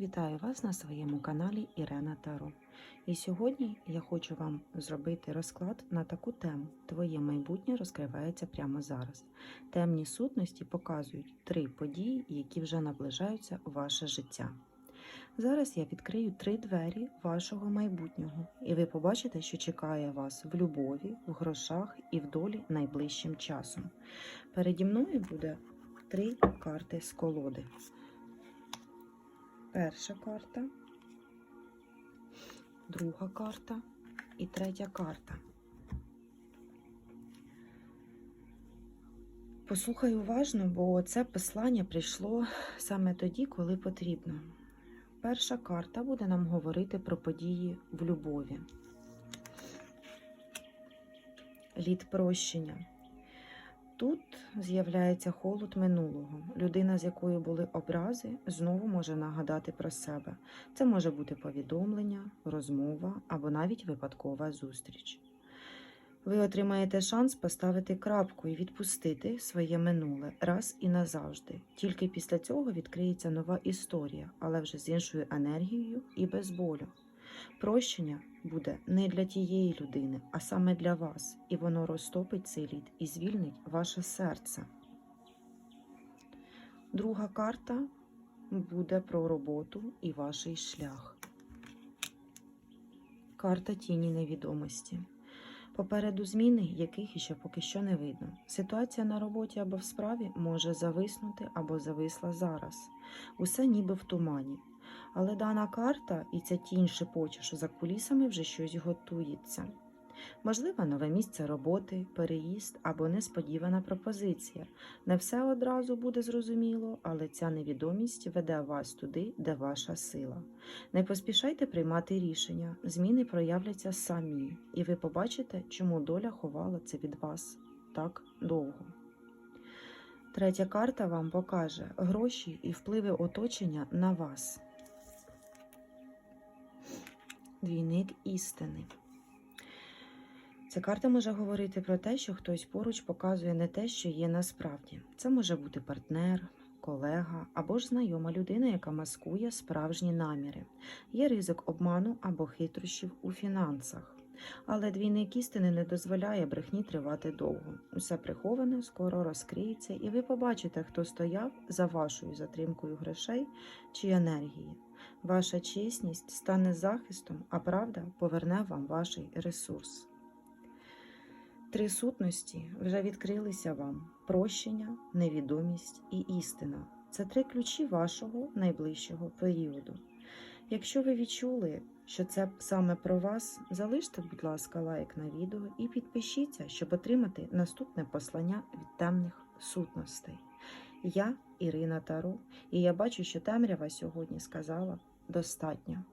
Вітаю вас на своєму каналі Ірена Таро. І сьогодні я хочу вам зробити розклад на таку тему. Твоє майбутнє розкривається прямо зараз. Темні сутності показують три події, які вже наближаються у ваше життя. Зараз я відкрию три двері вашого майбутнього, і ви побачите, що чекає вас в любові, в грошах і в долі найближчим часом. Переді мною буде три карти з колоди. Перша карта, друга карта і третя карта. Послухай уважно, бо це послання прийшло саме тоді, коли потрібно. Перша карта буде нам говорити про події в любові. Лід прощення. Тут з'являється холод минулого. Людина, з якою були образи, знову може нагадати про себе. Це може бути повідомлення, розмова або навіть випадкова зустріч. Ви отримаєте шанс поставити крапку і відпустити своє минуле раз і назавжди. Тільки після цього відкриється нова історія, але вже з іншою енергією і без болю. Прощення буде не для тієї людини, а саме для вас, і воно розтопить цей лід і звільнить ваше серце. Друга карта буде про роботу і ваш шлях. Карта тіні невідомості. Попереду зміни, яких іще поки що не видно. Ситуація на роботі або в справі може зависнути або зависла зараз. Усе ніби в тумані. Але дана карта і ця тінь шепоче, що за кулісами вже щось готується. Можливо, нове місце роботи, переїзд або несподівана пропозиція. Не все одразу буде зрозуміло, але ця невідомість веде вас туди, де ваша сила. Не поспішайте приймати рішення, зміни проявляться самі, і ви побачите, чому доля ховала це від вас так довго. Третя карта вам покаже гроші і впливи оточення на вас. Двійник істини. Ця карта може говорити про те, що хтось поруч показує не те, що є насправді. Це може бути партнер, колега або ж знайома людина, яка маскує справжні наміри. Є ризик обману або хитрощів у фінансах. Але двійник істини не дозволяє брехні тривати довго. Усе приховане скоро розкриється, і ви побачите, хто стояв за вашою затримкою грошей чи енергії. Ваша чесність стане захистом, а правда поверне вам ваш ресурс. Три сутності вже відкрилися вам: прощення, невідомість і істина. Це три ключі вашого найближчого періоду. Якщо ви відчули, що це саме про вас, залиште, будь ласка, лайк на відео і підпишіться, щоб отримати наступне послання від темних сутностей. Я Ірина Таро, і я бачу, що темрява сьогодні сказала достатньо.